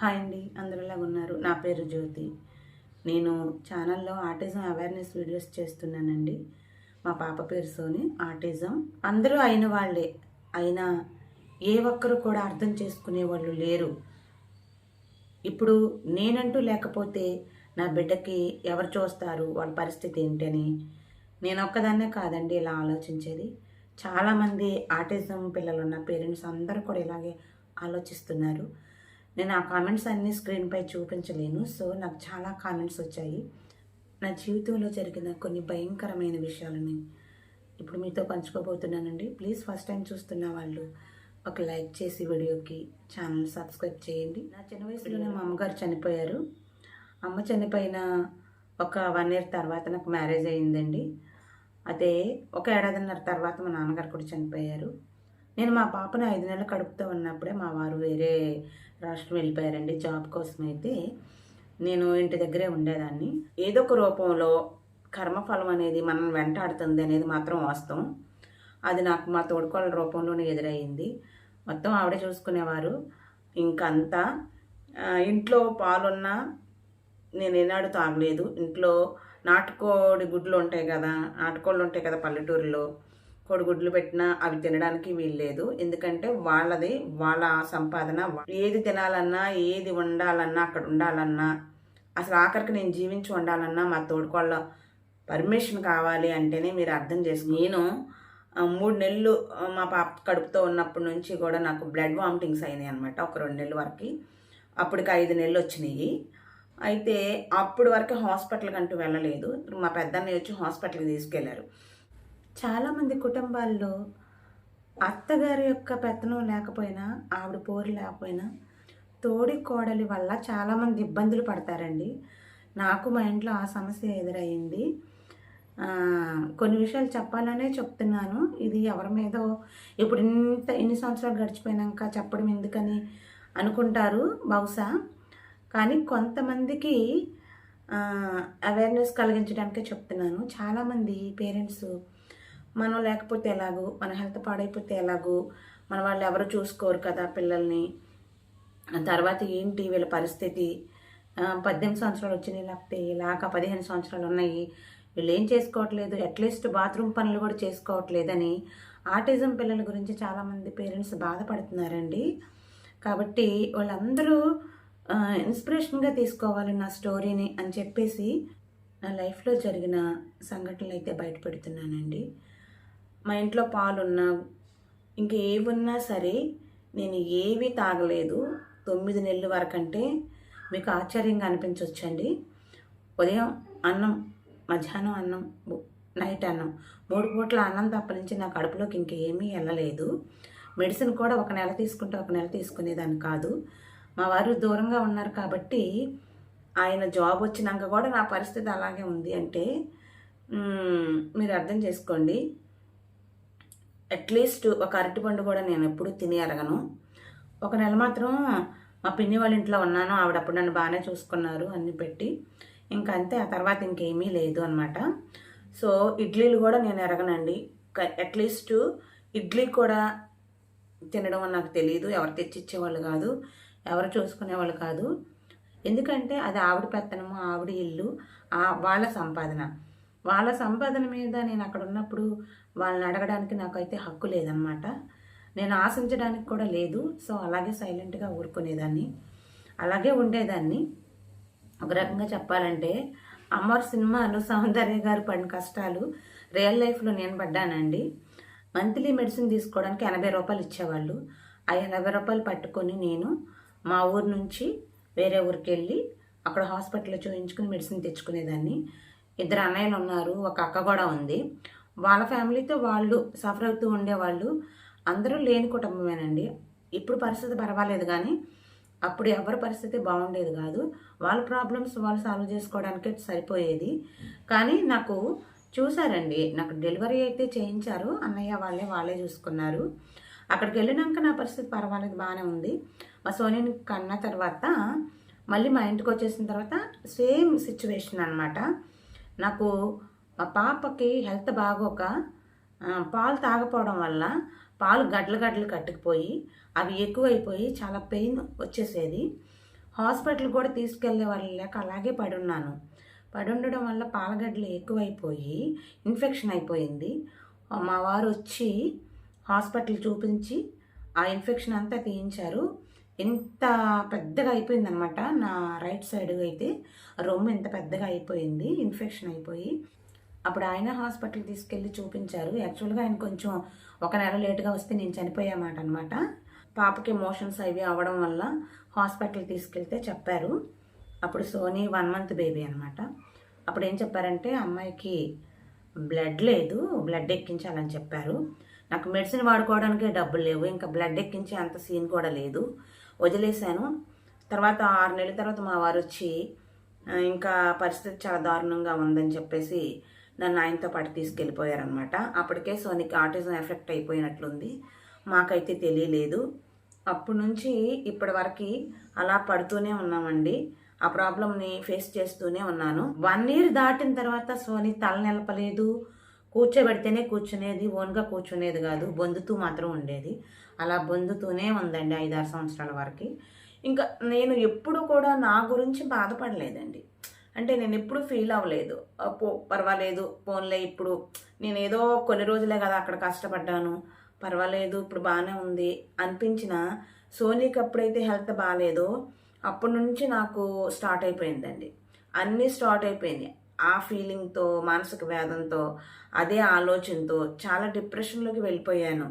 Hi అండి అందరూ ఉన్నారు. నా పేరు జ్యోతి. నేను ఛానల్లో ఆటిజం అవేర్నెస్ వీడియోస్ చేస్తున్నానండి. మా పాప పేరు సోని ఆటిజం అందరూ అయిన వాళ్ళే. అయినా ఏ ఒక్కరు కూడా అర్థం చేసుకునే వాళ్ళు లేరు. ఇప్పుడు నేనంటూ లేకపోతే నా బిడ్డకి ఎవరు చూస్తారు? వాళ్ళ పరిస్థితి ఏంటని? నేను ఒక్కదాన్నే కాదండి ఇలా ఆలోచించేది. చాలామంది ఆటిజం పిల్లలు ఉన్న పేరెంట్స్ అందరూ కూడా ఇలాగే ఆలోచిస్తున్నారు. నేను ఆ కామెంట్స్ అన్నీ స్క్రీన్పై చూపించలేను. సో నాకు చాలా కామెంట్స్ వచ్చాయి. నా జీవితంలో జరిగిన కొన్ని భయంకరమైన విషయాలని ఇప్పుడు మీతో పంచుకోబోతున్నానండి. ప్లీజ్ ఫస్ట్ టైం చూస్తున్న వాళ్ళు ఒక లైక్ చేసి వీడియోకి ఛానల్ సబ్స్క్రైబ్ చేయండి. నా చిన్న వయసులోనే మా అమ్మగారు చనిపోయారు. అమ్మ చనిపోయిన ఒక వన్ ఇయర్ తర్వాత నాకు మ్యారేజ్ అయ్యిందండి. అదే ఒక ఏడాదిన్నర తర్వాత మా నాన్నగారు కూడా చనిపోయారు. నేను మా పాపను ఐదు నెలలు కడుపుతూ ఉన్నప్పుడే మా వారు వేరే రాష్ట్రం వెళ్ళిపోయారండి. జాబ్ కోసం అయితే నేను ఇంటి దగ్గరే ఉండేదాన్ని. ఏదో ఒక రూపంలో కర్మఫలం అనేది మనం వెంటాడుతుంది అనేది మాత్రం వాస్తవం. అది నాకు మా తోడుకోళ్ళ రూపంలోనే ఎదురయ్యింది. మొత్తం ఆవిడే చూసుకునేవారు. ఇంకంతా ఇంట్లో పాలున్నా నేను ఏనాడు తాగలేదు. ఇంట్లో నాటుకోడి గుడ్లు ఉంటాయి కదా నాటుకోళ్ళు ఉంటాయి కదా పల్లెటూరులో. కోడిగుడ్లు పెట్టినా అవి తినడానికి వీల్లేదు. ఎందుకంటే వాళ్ళది వాళ్ళ సంపాదన. ఏది తినాలన్నా ఏది ఉండాలన్నా అక్కడ ఉండాలన్నా అసలు ఆఖరికి నేను జీవించి ఉండాలన్నా మా తోడుకోళ్ళ పర్మిషన్ కావాలి అంటేనే మీరు అర్థం చేసి నేను మూడు నెలలు మా పాప కడుపుతో ఉన్నప్పటి నుంచి కూడా నాకు బ్లడ్ వామిటింగ్స్ అయినాయి అనమాట ఒక రెండు నెలల వరకు. అప్పటికి ఐదు నెలలు వచ్చినాయి. అయితే అప్పుడు వరకు హాస్పిటల్కి అంటూ వెళ్ళలేదు. మా పెద్దన్నయ్య వచ్చి హాస్పిటల్కి తీసుకెళ్ళారు. చాలామంది కుటుంబాల్లో అత్తగారి యొక్క పెత్తనం లేకపోయినా ఆవిడ పోరు లేకపోయినా తోడి కోడలి వల్ల చాలామంది ఇబ్బందులు పడతారండి. నాకు మా ఇంట్లో ఆ సమస్య ఎదురయ్యింది. కొన్ని విషయాలు చెప్పాలనే చెప్తున్నాను. ఇది ఎవరి మీదో ఇప్పుడు ఇంత ఇన్ని సంవత్సరాలు గడిచిపోయినాక చెప్పడం ఎందుకని అనుకుంటారు బహుశా. కానీ కొంతమందికి అవేర్నెస్ కలిగించడానికే చెప్తున్నాను. చాలామంది పేరెంట్స్ మనం లేకపోతే ఎలాగో మన హెల్త్ పాడైపోతే ఎలాగో మన వాళ్ళు ఎవరు చూసుకోరు కదా పిల్లల్ని. తర్వాత ఏంటి వీళ్ళ పరిస్థితి? పద్దెనిమిది సంవత్సరాలు వచ్చినాయి లేకపోతే ఇలాగ పదిహేను సంవత్సరాలు ఉన్నాయి. వీళ్ళు ఏం చేసుకోవట్లేదు? అట్లీస్ట్ బాత్రూమ్ పనులు కూడా చేసుకోవట్లేదని ఆటిజం పిల్లల గురించి చాలామంది పేరెంట్స్ బాధపడుతున్నారండి. కాబట్టి వాళ్ళందరూ ఇన్స్పిరేషన్గా తీసుకోవాలి నా స్టోరీని అని చెప్పేసి నా లైఫ్లో జరిగిన సంఘటనలు అయితే బయటపెడుతున్నానండి. మా ఇంట్లో పాలున్నా ఇంకా ఏవున్నా సరే నేను ఏవి తాగలేదు. తొమ్మిది నెలల వరకంటే మీకు ఆశ్చర్యంగా అనిపించవచ్చండి ఉదయం అన్నం మధ్యాహ్నం అన్నం నైట్ అన్నం మూడు పూట్ల అన్నం తప్ప నుంచి నా కడుపులోకి ఇంకేమీ వెళ్ళలేదు. మెడిసిన్ కూడా ఒక నెల తీసుకుంటే ఒక నెల తీసుకునేదాన్ని కాదు. మా వారు దూరంగా ఉన్నారు కాబట్టి ఆయన జాబ్ వచ్చినాక కూడా నా పరిస్థితి అలాగే ఉంది అంటే మీరు అర్థం చేసుకోండి. అట్లీస్ట్ ఒక అరటిపండు కూడా నేను ఎప్పుడు తిని ఎరగను. ఒక నెల మాత్రం మా పిన్ని వాళ్ళ ఇంట్లో ఉన్నాను. ఆవిడ అప్పుడు నన్ను బాగానే చూసుకున్నారు అన్ని పెట్టి. ఇంకా అంతే ఆ తర్వాత ఇంకేమీ లేదు అనమాట సో ఇడ్లీలు కూడా నేను ఎరగనండి. అట్లీస్ట్ ఇడ్లీ కూడా తినడం అని నాకు తెలియదు ఎవరు తెచ్చిచ్చేవాళ్ళు కాదు. ఎవరు చూసుకునేవాళ్ళు కాదు. ఎందుకంటే అది ఆవిడ పెత్తనము ఆవిడ ఇల్లు వాళ్ళ సంపాదన. వాళ్ళ సంపాదన మీద నేను అక్కడ ఉన్నప్పుడు వాళ్ళని అడగడానికి నాకైతే హక్కు లేదనమాట నేను ఆశించడానికి కూడా లేదు. సో అలాగే సైలెంట్గా ఊరుకునేదాన్ని. అలాగే ఉండేదాన్ని. ఒక రకంగా చెప్పాలంటే అమర్ సినిమాలో సౌందర్య గారు పడిన కష్టాలు రియల్ లైఫ్లో నేను పడ్డానండి. మంత్లీ మెడిసిన్ తీసుకోవడానికి ఎనభై రూపాయలు ఇచ్చేవాళ్ళు. ఆ ఎనభై రూపాయలు పట్టుకొని నేను మా ఊరు నుంచి వేరే ఊరికి వెళ్ళి అక్కడ హాస్పిటల్లో చూపించుకుని మెడిసిన్ తెచ్చుకునేదాన్ని. ఇద్దరు అన్నయ్యలు ఉన్నారు. ఒక అక్క కూడా ఉంది. వాళ్ళ ఫ్యామిలీతో వాళ్ళు సఫర్ అవుతూ ఉండేవాళ్ళు. అందరూ లేని కుటుంబమేనండి. ఇప్పుడు పరిస్థితి పర్వాలేదు కానీ అప్పుడు ఎవరి పరిస్థితి బాగుండేది కాదు. వాళ్ళ ప్రాబ్లమ్స్ వాళ్ళు సాల్వ్ చేసుకోవడానికే సరిపోయేది. కానీ నాకు చూసారండి నాకు డెలివరీ అయితే చేయించారు. అన్నయ్య వాళ్ళే వాళ్ళే చూసుకున్నారు. అక్కడికి వెళ్ళినాక నా పరిస్థితి పర్వాలేదు బాగానే ఉంది. మా సోనిని కన్న తర్వాత మళ్ళీ మా ఇంటికి వచ్చేసిన తర్వాత సేమ్ సిచ్యువేషన్ అనమాట నాకు మా పాపకి హెల్త్ బాగోక పాలు తాగపోవడం వల్ల పాలు గడ్డలు గడ్డలు కట్టుకుపోయి అవి ఎక్కువైపోయి చాలా పెయిన్ వచ్చేసేది. హాస్పిటల్ కూడా తీసుకెళ్ళే వాళ్ళు లేక అలాగే పడున్నాను. పడి ఉండడం వల్ల పాలగడ్డలు ఎక్కువైపోయి ఇన్ఫెక్షన్ అయిపోయింది. మా వారు వచ్చి హాస్పిటల్ చూపించి ఆ ఇన్ఫెక్షన్ అంతా తీయించారు. ఎంత పెద్దగా అయిపోయిందనమాట నా రైట్ సైడ్ అయితే. రొమ్ము ఎంత పెద్దగా అయిపోయింది ఇన్ఫెక్షన్ అయిపోయి. అప్పుడు ఆయన హాస్పిటల్ తీసుకెళ్ళి చూపించారు. యాక్చువల్గా ఆయన కొంచెం ఒక నెల లేటుగా వస్తే నేను చనిపోయామాట అనమాట పాపకి మోషన్స్ అవి అవ్వడం వల్ల హాస్పిటల్ తీసుకెళ్తే చెప్పారు. అప్పుడు సోనీ వన్ మంత్ బేబీ అనమాట అప్పుడు ఏం చెప్పారంటే అమ్మాయికి బ్లడ్ లేదు బ్లడ్ ఎక్కించాలని చెప్పారు. నాకు మెడిసిన్ వాడుకోవడానికే డబ్బులు లేవు ఇంకా బ్లడ్ ఎక్కించే అంత సీన్ కూడా లేదు. వదిలేశాను. తర్వాత ఆరు నెలల తర్వాత మా వారు వచ్చి ఇంకా పరిస్థితి చాలా దారుణంగా ఉందని చెప్పేసి నన్ను ఆయనతో పాటు తీసుకెళ్ళిపోయారనమాట అప్పటికే సోనికి ఆటిజం ఎఫెక్ట్ అయిపోయినట్లుంది. మాకైతే తెలియలేదు. అప్పటి నుంచి ఇప్పటి వరకు అలా పడుతూనే ఉన్నామండి. ఆ ప్రాబ్లమ్ని ఫేస్ చేస్తూనే ఉన్నాను. వన్ ఇయర్ దాటిన తర్వాత సోని తల నిలపలేదు. కూర్చోబెడితేనే కూర్చునేది ఓన్గా కూర్చునేది కాదు. బొందుతూ మాత్రం ఉండేది. అలా బొందుతూనే ఉందండి ఐదారు సంవత్సరాల వరకు. ఇంకా నేను ఎప్పుడు కూడా నా గురించి బాధపడలేదండి. అంటే నేను ఎప్పుడు ఫీల్ అవ్వలేదు. పో పర్వాలేదు పోన్లే ఇప్పుడు నేను ఏదో కొన్ని రోజులే కదా అక్కడ కష్టపడ్డాను. పర్వాలేదు ఇప్పుడు బాగానే ఉంది అనిపించిన సోనీకి అప్పుడైతే హెల్త్ బాగాలేదో అప్పటి నుంచి నాకు స్టార్ట్ అయిపోయిందండి. అన్నీ స్టార్ట్ అయిపోయింది ఆ ఫీలింగ్తో మానసిక వేదంతో అదే ఆలోచనతో చాలా డిప్రెషన్లోకి వెళ్ళిపోయాను.